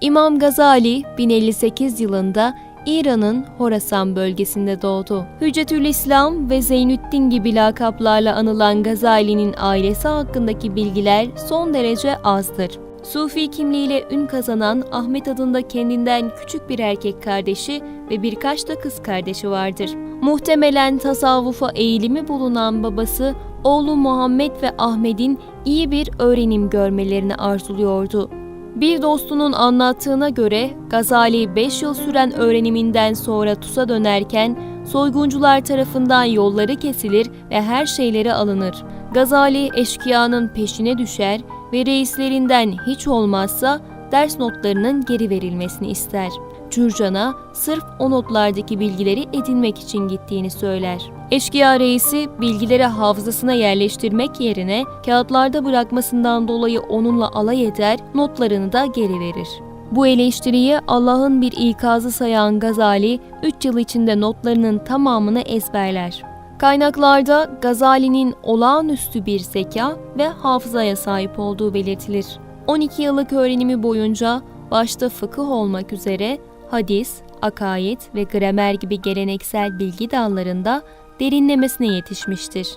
İmam Gazali 1058 yılında İran'ın Horasan bölgesinde doğdu. Hüccetül İslam ve Zeynüddin gibi lakaplarla anılan Gazali'nin ailesi hakkındaki bilgiler son derece azdır. Sufi kimliğiyle ün kazanan Ahmet adında kendinden küçük bir erkek kardeşi ve birkaç da kız kardeşi vardır. Muhtemelen tasavvufa eğilimi bulunan babası oğlu Muhammed ve Ahmet'in iyi bir öğrenim görmelerini arzuluyordu. Bir dostunun anlattığına göre Gazali 5 yıl süren öğreniminden sonra Tus'a dönerken soyguncular tarafından yolları kesilir ve her şeyleri alınır. Gazali eşkıyanın peşine düşer ve reislerinden hiç olmazsa ders notlarının geri verilmesini ister. Cürcan'a sırf o notlardaki bilgileri edinmek için gittiğini söyler. Eşkıya reisi bilgileri hafızasına yerleştirmek yerine kağıtlarda bırakmasından dolayı onunla alay eder, notlarını da geri verir. Bu eleştiriyi Allah'ın bir ikazı sayan Gazali 3 yıl içinde notlarının tamamını ezberler. Kaynaklarda Gazali'nin olağanüstü bir zeka ve hafızaya sahip olduğu belirtilir. 12 yıllık öğrenimi boyunca başta fıkıh olmak üzere hadis, akaid ve gramer gibi geleneksel bilgi dallarında derinlemesine yetişmiştir.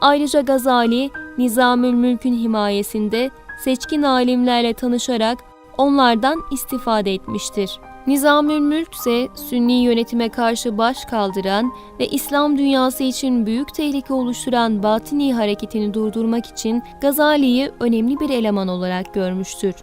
Ayrıca Gazali, Nizamül Mülk'ün himayesinde seçkin alimlerle tanışarak onlardan istifade etmiştir. Nizamül Mülk ise Sünni yönetime karşı baş kaldıran ve İslam dünyası için büyük tehlike oluşturan Batini hareketini durdurmak için Gazali'yi önemli bir eleman olarak görmüştür.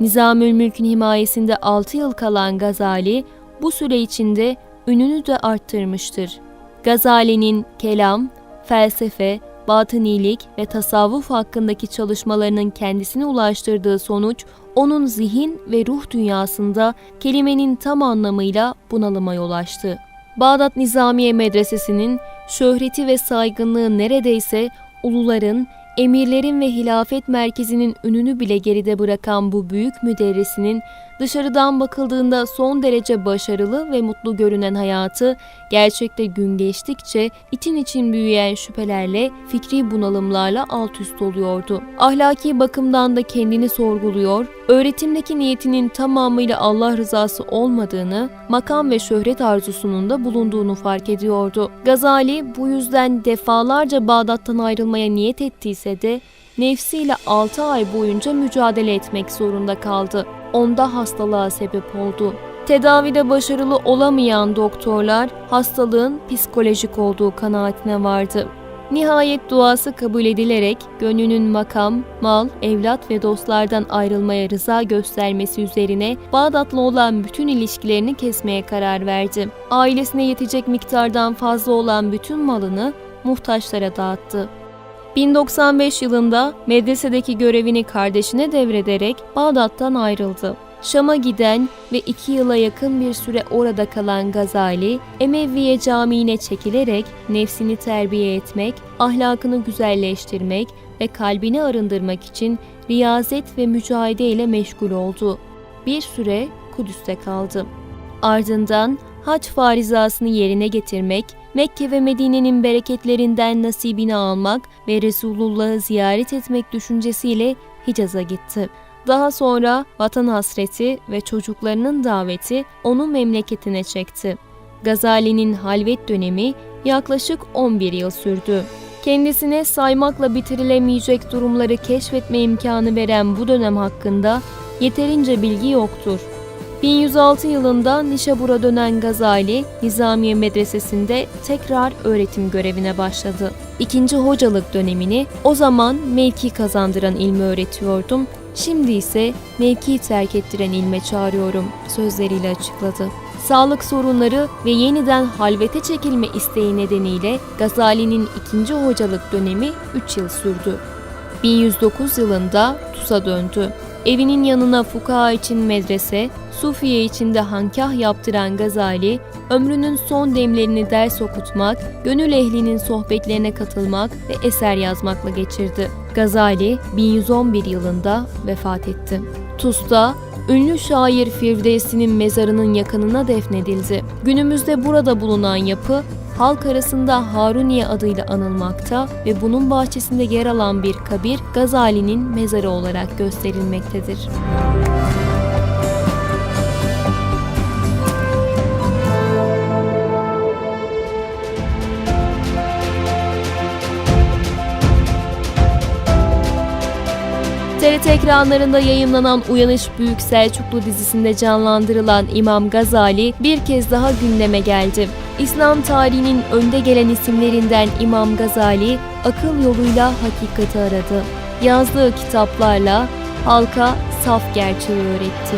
Nizamül Mülk'ün himayesinde 6 yıl kalan Gazali bu süre içinde ününü de arttırmıştır. Gazali'nin kelam, felsefe, batınilik ve tasavvuf hakkındaki çalışmalarının kendisine ulaştırdığı sonuç, onun zihin ve ruh dünyasında kelimenin tam anlamıyla bunalıma yol açtı. Bağdat Nizamiye Medresesi'nin şöhreti ve saygınlığı neredeyse uluların, emirlerin ve hilafet merkezinin ününü bile geride bırakan bu büyük müderrisinin dışarıdan bakıldığında son derece başarılı ve mutlu görünen hayatı gerçekte gün geçtikçe için için büyüyen şüphelerle, fikri bunalımlarla alt üst oluyordu. Ahlaki bakımdan da kendini sorguluyor, öğretimdeki niyetinin tamamıyla Allah rızası olmadığını, makam ve şöhret arzusunun da bulunduğunu fark ediyordu. Gazali bu yüzden defalarca Bağdat'tan ayrılmaya niyet ettiyse de nefsiyle 6 ay boyunca mücadele etmek zorunda kaldı. Onda hastalığa sebep oldu. Tedavide başarılı olamayan doktorlar hastalığın psikolojik olduğu kanaatine vardı. Nihayet duası kabul edilerek gönlünün makam, mal, evlat ve dostlardan ayrılmaya rıza göstermesi üzerine Bağdat'la olan bütün ilişkilerini kesmeye karar verdi. Ailesine yetecek miktardan fazla olan bütün malını muhtaçlara dağıttı. 1095 yılında medresedeki görevini kardeşine devrederek Bağdat'tan ayrıldı. Şam'a giden ve iki yıla yakın bir süre orada kalan Gazali, Emeviye Camii'ne çekilerek nefsini terbiye etmek, ahlakını güzelleştirmek ve kalbini arındırmak için riyazet ve mücadele ile meşgul oldu. Bir süre Kudüs'te kaldı. Ardından hac farizasını yerine getirmek, Mekke ve Medine'nin bereketlerinden nasibini almak ve Resulullah'ı ziyaret etmek düşüncesiyle Hicaz'a gitti. Daha sonra vatan hasreti ve çocuklarının daveti onu memleketine çekti. Gazali'nin halvet dönemi yaklaşık 11 yıl sürdü. Kendisine saymakla bitirilemeyecek durumları keşfetme imkanı veren bu dönem hakkında yeterince bilgi yoktur. 1106 yılında Nişabur'a dönen Gazali, Nizamiye Medresesi'nde tekrar öğretim görevine başladı. İkinci hocalık dönemini o zaman mevki kazandıran ilmi öğretiyordum, şimdi ise mevki terk ettiren ilme çağırıyorum sözleriyle açıkladı. Sağlık sorunları ve yeniden halvete çekilme isteği nedeniyle Gazali'nin ikinci hocalık dönemi 3 yıl sürdü. 1109 yılında Tus'a döndü. Evinin yanına fukaha için medrese, Sufiye için de hankah yaptıran Gazali, ömrünün son demlerini ders okutmak, gönül ehlinin sohbetlerine katılmak ve eser yazmakla geçirdi. Gazali 1111 yılında vefat etti. Tus'ta ünlü şair Firdevsi'nin mezarının yakınına defnedildi. Günümüzde burada bulunan yapı halk arasında Haruniye adıyla anılmakta ve bunun bahçesinde yer alan bir kabir Gazali'nin mezarı olarak gösterilmektedir. TRT ekranlarında yayımlanan Uyanış Büyük Selçuklu dizisinde canlandırılan İmam Gazali bir kez daha gündeme geldi. İslam tarihinin önde gelen isimlerinden İmam Gazali akıl yoluyla hakikati aradı. Yazdığı kitaplarla halka saf gerçeği öğretti.